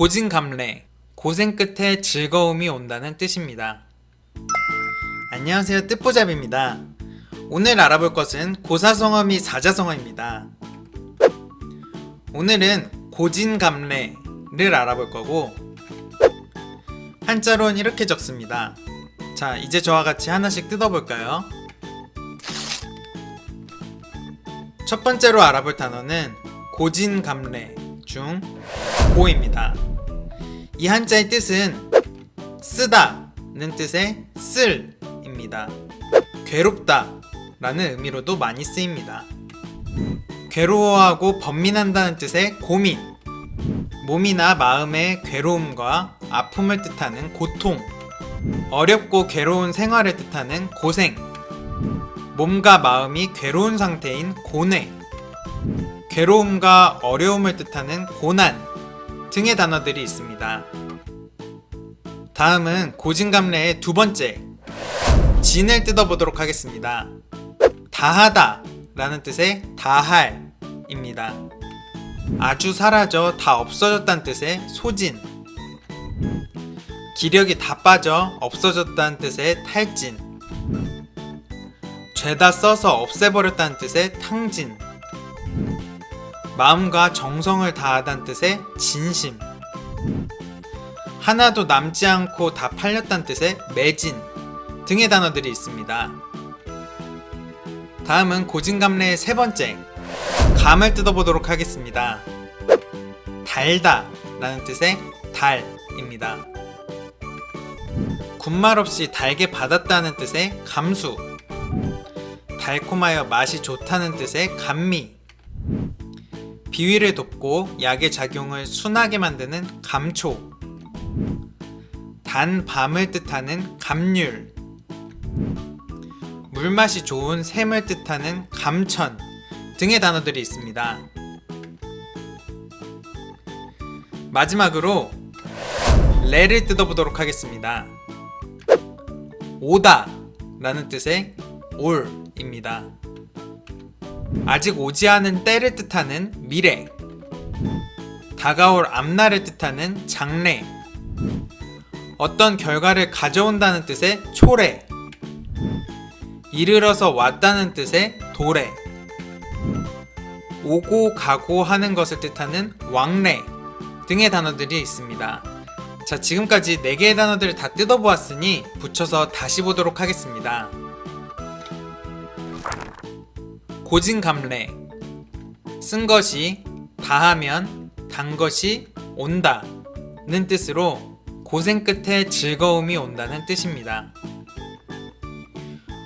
고진감래, 고생 끝에 즐거움이 온다는 뜻입니다. 안녕하세요, 뜻보잡입니다. 오늘 알아볼 것은 고사성어미 사자성어입니다. 오늘은 고진감래를 알아볼 거고 한자로는 이렇게 적습니다. 자, 이제 저와 같이 하나씩 뜯어볼까요? 첫 번째로 알아볼 단어는 고진감래 중 고입니다. 이 한자의 뜻은 쓰다는 뜻의 쓸입니다. 괴롭다 라는 의미로도 많이 쓰입니다. 괴로워하고 번민한다는 뜻의 고민, 몸이나 마음의 괴로움과 아픔을 뜻하는 고통, 어렵고 괴로운 생활을 뜻하는 고생, 몸과 마음이 괴로운 상태인 고뇌, 괴로움과 어려움을 뜻하는 고난 등의 단어들이 있습니다. 다음은 고진감래의 두 번째, 진을 뜯어보도록 하겠습니다. 다하다 라는 뜻의 다할입니다. 아주 사라져 다 없어졌다는 뜻의 소진, 기력이 다 빠져 없어졌다는 뜻의 탈진, 죄다 써서 없애버렸다는 뜻의 탕진, 마음과 정성을 다하다는 뜻의 진심, 하나도 남지 않고 다 팔렸다는 뜻의 매진 등의 단어들이 있습니다. 다음은 고진감래의 세 번째, 감을 뜯어보도록 하겠습니다. 달다 라는 뜻의 달입니다. 군말 없이 달게 받았다는 뜻의 감수, 달콤하여 맛이 좋다는 뜻의 감미, 비위를 돕고 약의 작용을 순하게 만드는 감초, 단 밤을 뜻하는 감률, 물맛이 좋은 샘을 뜻하는 감천 등의 단어들이 있습니다. 마지막으로 레를 뜯어보도록 하겠습니다. 오다 라는 뜻의 올입니다. 아직 오지 않은 때를 뜻하는 미래, 다가올 앞날을 뜻하는 장래, 어떤 결과를 가져온다는 뜻의 초래, 이르러서 왔다는 뜻의 도래, 오고 가고 하는 것을 뜻하는 왕래 등의 단어들이 있습니다. 자, 지금까지 4개의 단어들을 다 뜯어보았으니 붙여서 다시 보도록 하겠습니다. 고진감래 쓴 것이 다하면 단 것이 온다 는 뜻으로 고생 끝에 즐거움이 온다는 뜻입니다.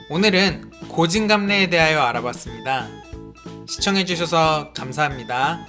오늘은 고진감래에 대하여 알아봤습니다. 시청해주셔서 감사합니다.